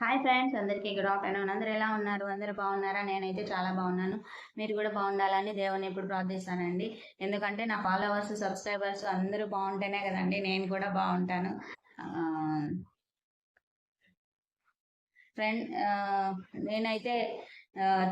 Hi friends అందరికీ good afternoon. అందరూ ఎలా ఉన్నారు? అందరూ బాగున్నారా? నేనైతే చాలా బాగున్నాను. మీరు కూడా బాగుండాలని దేవుని ఎప్పుడు ప్రార్థిస్తానండి. ఎందుకంటే నా ఫాలోవర్స్ సబ్స్క్రైబర్స్ అందరూ బాగుంటేనే కదండి నేను కూడా బాగుంటాను. ఫ్రెండ్ నేనైతే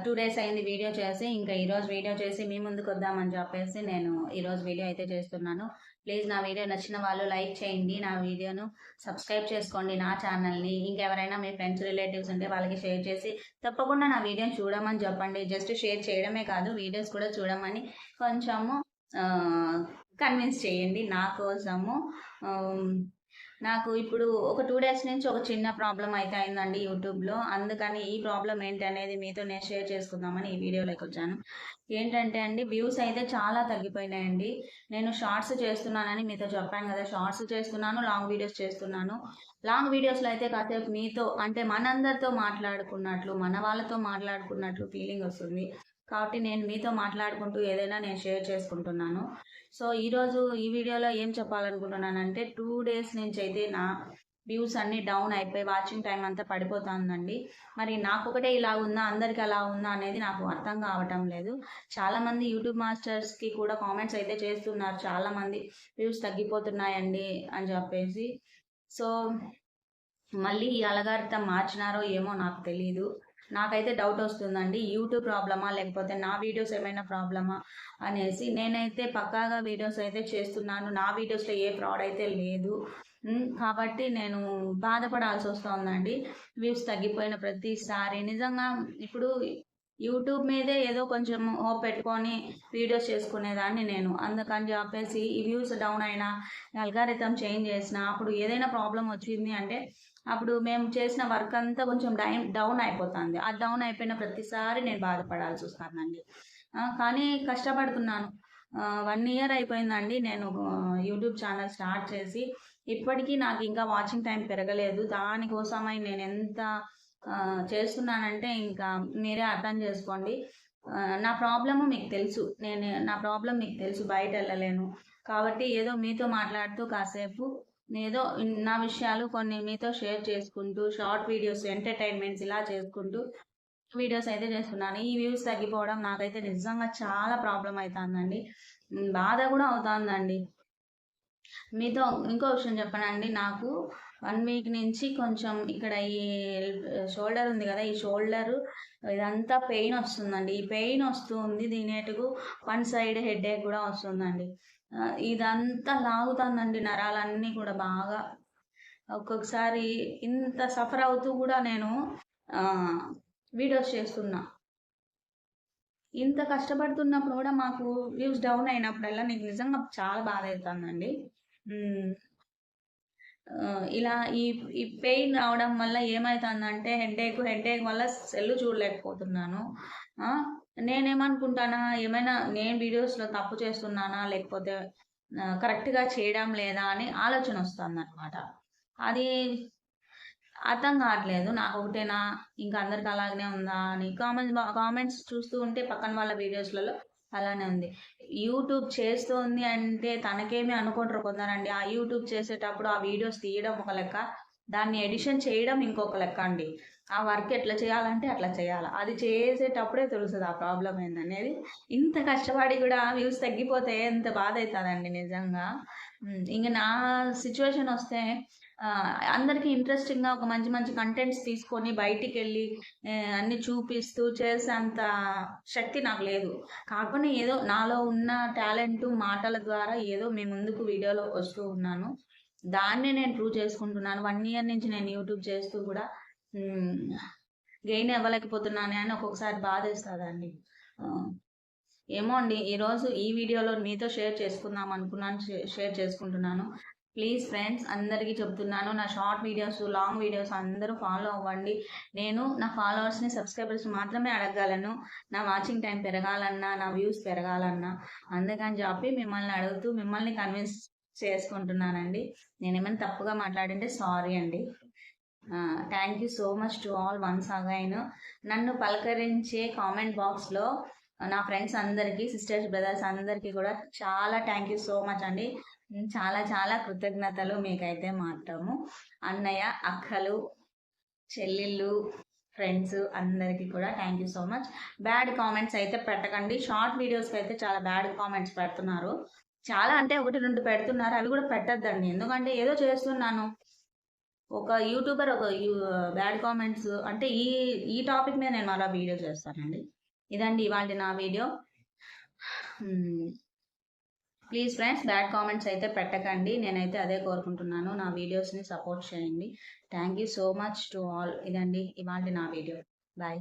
టూ డేస్ అయింది వీడియో చేసి ఇంకా ఈరోజు వీడియో చేసి మీ ముందుకు వద్దామని చెప్పేసి నేను ఈరోజు వీడియో అయితే చేస్తున్నాను. ప్లీజ్ నా వీడియో నచ్చిన వాళ్ళు లైక్ చేయండి నా వీడియోను సబ్స్క్రైబ్ చేసుకోండి నా ఛానల్ని ఇంకెవరైనా మీ ఫ్రెండ్స్ రిలేటివ్స్ ఉంటే వాళ్ళకి షేర్ చేసి తప్పకుండా నా వీడియోని చూడమని చెప్పండి. జస్ట్ షేర్ చేయడమే కాదు వీడియోస్ కూడా చూడమని కొంచెము కన్విన్స్ చేయండి నా కోసము. నాకు ఇప్పుడు ఒక టూ డేస్ నుంచి ఒక చిన్న ప్రాబ్లం అయితే అయిందండి యూట్యూబ్లో అందుకని ఈ ప్రాబ్లం ఏంటి అనేది మీతో నేను షేర్ చేసుకుందామని ఈ వీడియోలోకి వచ్చాను. ఏంటంటే అండి వ్యూస్ అయితే చాలా తగ్గిపోయినాయండి. నేను షార్ట్స్ చేస్తున్నానని మీతో చెప్పాను కదా. షార్ట్స్ చేస్తున్నాను లాంగ్ వీడియోస్ చేస్తున్నాను. లాంగ్ వీడియోస్లో అయితే కాసేపు మీతో అంటే మనందరితో మాట్లాడుకున్నట్లు మన వాళ్ళతో మాట్లాడుకున్నట్లు ఫీలింగ్ వస్తుంది. కాబట్టి నేను మీతో మాట్లాడుకుంటూ ఏదైనా నేను షేర్ చేసుకుంటున్నాను. సో ఈరోజు ఈ వీడియోలో ఏం చెప్పాలనుకుంటున్నానంటే టూ డేస్ నుంచి అయితే నా వ్యూస్ అన్నీ డౌన్ అయిపోయి వాచింగ్ టైం అంతా పడిపోతుందండి. మరి నాకు ఒకటే ఇలా ఉందా అందరికి అలా ఉందా అనేది నాకు అర్థం కావటం లేదు. చాలామంది యూట్యూబ్ మాస్టర్స్కి కూడా కామెంట్స్ అయితే చేస్తున్నారు. చాలామంది వ్యూస్ తగ్గిపోతున్నాయండి అని చెప్పేసి. సో మళ్ళీ ఈ అలగారితం మార్చినారో ఏమో నాకు తెలియదు నాకైతే డౌట్ వస్తుందండి యూట్యూబ్ ప్రాబ్లమా లేకపోతే నా వీడియోస్ ఏమైనా ప్రాబ్లమా అనేసి నేనైతే పక్కాగా వీడియోస్ అయితే చేస్తున్నాను నా వీడియోస్లో ఏ ఫ్రాడ్ అయితే లేదు. కాబట్టి నేను బాధపడాల్సి వస్తుందండి. వ్యూస్ తగ్గిపోయిన ప్రతిసారి. నిజంగా ఇప్పుడు యూట్యూబ్ మీదే ఏదో కొంచెం హోప్ పెట్టుకొని వీడియోస్ చేసుకునేదాన్ని నేను. అందుకని చెప్పేసి ఈ వ్యూస్ డౌన్ అయినా అల్గారిథం చేంజ్ చేసిన అప్పుడు ఏదైనా ప్రాబ్లం వచ్చింది అంటే అప్పుడు మేము చేసిన వర్క్ అంతా కొంచెం డైన్ డౌన్ అయిపోతుంది. ఆ డౌన్ అయిపోయిన ప్రతిసారి నేను బాధపడాల్సి వస్తానండి కానీ కష్టపడుతున్నాను. వన్ ఇయర్ అయిపోయిందండి. నేను యూట్యూబ్ ఛానల్ స్టార్ట్ చేసి ఇప్పటికీ నాకు ఇంకా వాచింగ్ టైం పెరగలేదు. దానికోసమై నేను ఎంత చేస్తున్నానంటే ఇంకా మీరే అర్థం చేసుకోండి. నా ప్రాబ్లము మీకు తెలుసు. నేను నా ప్రాబ్లం మీకు తెలుసు. బయట వెళ్ళలేను. కాబట్టి ఏదో మీతో మాట్లాడుతూ కాసేపు ఏదో నా విషయాలు కొన్ని మీతో షేర్ చేసుకుంటూ షార్ట్ వీడియోస్ ఎంటర్టైన్మెంట్స్ ఇలా చేసుకుంటూ వీడియోస్ అయితే చేస్తున్నాను. ఈ వ్యూస్ తగ్గిపోవడం నాకైతే నిజంగా చాలా ప్రాబ్లం అవుతుందండి బాధ కూడా అవుతుందండి. మీతో ఇంకో విషయం చెప్పనండి. నాకు వన్ వీక్ నుంచి కొంచెం ఇక్కడ ఈ షోల్డర్ ఉంది కదా ఈ షోల్డర్ ఇదంతా పెయిన్ వస్తుందండి. ఈ పెయిన్ వస్తుంది దీనేటుకు వన్ సైడ్ హెడ్ కూడా వస్తుందండి. ఇదంతా లాగుతుందండి నరాలన్నీ కూడా బాగా. ఒక్కొక్కసారి ఇంత సఫర్ అవుతూ కూడా నేను వీడియోస్ చేస్తున్నా. ఇంత కష్టపడుతున్నప్పుడు కూడా మాకు వ్యూస్ డౌన్ అయినప్పుడల్లా నీకు నిజంగా చాలా బాధ అవుతుందండి. ఇలా ఈ ఈ పెయిన్ రావడం వల్ల ఏమవుతుందంటే హెడ్డేక్ హెడ్డేక్ వల్ల సెల్ చూడలేకపోతున్నాను. నేనేమనుకుంటానా ఏమైనా నేను వీడియోస్లో తప్పు చేస్తున్నానా లేకపోతే కరెక్ట్గా చేయడం లేదా అని ఆలోచన వస్తుంది అనమాట అది అర్థం కావట్లేదు. నాకు ఒకటేనా? ఇంకా అందరికి అలాగనే ఉందా అని కామెంట్స్ కామెంట్స్ చూస్తూ ఉంటే పక్కన వాళ్ళ వీడియోస్లలో అలానే ఉంది. యూట్యూబ్ చేస్తుంది అంటే తనకేమి అనుకుంటారు కొందరండి. ఆ యూట్యూబ్ చేసేటప్పుడు ఆ వీడియోస్ తీయడం ఒక లెక్క దాన్ని ఎడిషన్ చేయడం ఇంకొక లెక్క అండి. ఆ వర్క్ ఎట్లా చేయాలంటే అట్లా చేయాలి. అది చేసేటప్పుడే తెలుస్తుంది ఆ ప్రాబ్లం ఏందనేది. ఇంత కష్టపడి కూడా వ్యూస్ తగ్గిపోతే ఎంత బాధ అవుతుందండి నిజంగా ఇంక నా సిచ్యువేషన్ వస్తే అందరికీ ఇంట్రెస్టింగ్గా ఒక మంచి మంచి కంటెంట్స్ తీసుకొని బయటికి వెళ్ళి అన్ని చూపిస్తూ చేసేంత శక్తి నాకు లేదు. కాకుండా ఏదో నాలో ఉన్న టాలెంట్ మాటల ద్వారా ఏదో మీ ముందుకు వీడియోలో వస్తూ ఉన్నాను. దాన్ని నేను ప్రూవ్ చేసుకుంటున్నాను. వన్ ఇయర్ నుంచి నేను యూట్యూబ్ చేస్తూ కూడా గెయిన్ అవ్వలేకపోతున్నాను అని ఒక్కొక్కసారి బాధేస్తుందండి. ఏమో అండి ఈరోజు ఈ వీడియోలో మీతో షేర్ చేసుకుందాం అనుకున్నాను షేర్ చేసుకుంటున్నాను. ప్లీజ్ ఫ్రెండ్స్ అందరికీ చెప్తున్నాను నా షార్ట్ వీడియోస్ లాంగ్ వీడియోస్ అందరూ ఫాలో అవ్వండి. నేను నా ఫాలోవర్స్ని సబ్స్క్రైబర్స్ మాత్రమే అడగలను. నా వాచింగ్ టైం పెరగాలన్నా నా వ్యూస్ పెరగాలన్నా. అందుకని చెప్పి మిమ్మల్ని అడుగుతూ మిమ్మల్ని కన్విన్స్ చేసుకుంటున్నానండి. నేను ఏమైనా తప్పుగా మాట్లాడింటే సారీ అండి. Thank you so much to all once again. నన్ను పలకరించే కామెంట్ బాక్స్లో నా ఫ్రెండ్స్ అందరికీ సిస్టర్స్ బ్రదర్స్ అందరికీ కూడా చాలా థ్యాంక్ యూ సో మచ్ అండి. చాలా చాలా కృతజ్ఞతలు మీకైతే మాత్రము అన్నయ్య అక్కలు చెల్లెళ్ళు ఫ్రెండ్స్ అందరికీ కూడా thank you so much bad comments అయితే పెట్టకండి. షార్ట్ వీడియోస్కి అయితే చాలా బ్యాడ్ కామెంట్స్ పెడుతున్నారు. చాలా అంటే ఒకటి రెండు పెడుతున్నారు. అవి కూడా పెట్టద్దండి. ఎందుకంటే ఏదో చేస్తున్నాను. ఒక యూట్యూబర్ ఒక బ్యాడ్ కామెంట్స్ అంటే ఈ ఈ టాపిక్ మీద నేను మరో వీడియో చేస్తానండి. ఇదండి ఇవాళ నా video please friends bad comments అయితే పెట్టకండి. నేనైతే అదే కోరుకుంటున్నాను. నా వీడియోస్ని సపోర్ట్ చేయండి. Thank you so much to all ఇదండి ఇవాళ నా వీడియో బాయ్